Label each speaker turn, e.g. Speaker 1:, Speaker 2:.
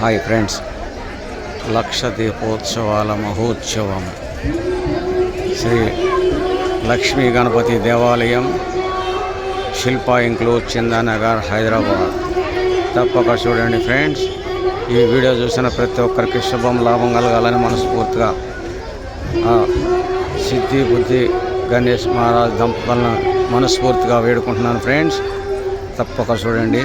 Speaker 1: Hi friends. లక్ష దీపోత్సవాల మహోత్సవం. శ్రీ లక్ష్మీ గణపతి దేవాలయం Shilpa include Chandanagar Hyderabad. తప్పక చూడండి ఫ్రెండ్స్. ఈ వీడియో చూసిన ప్రతి ఒక్కరికి శుభం లాభం కలగాలని మనస్ఫూర్తిగా సిద్ధి బుద్ధి గణేష్ మహారాజ్ దంపతులను మనస్ఫూర్తిగా వేడుకుంటున్నాను ఫ్రెండ్స్. తప్పక చూడండి.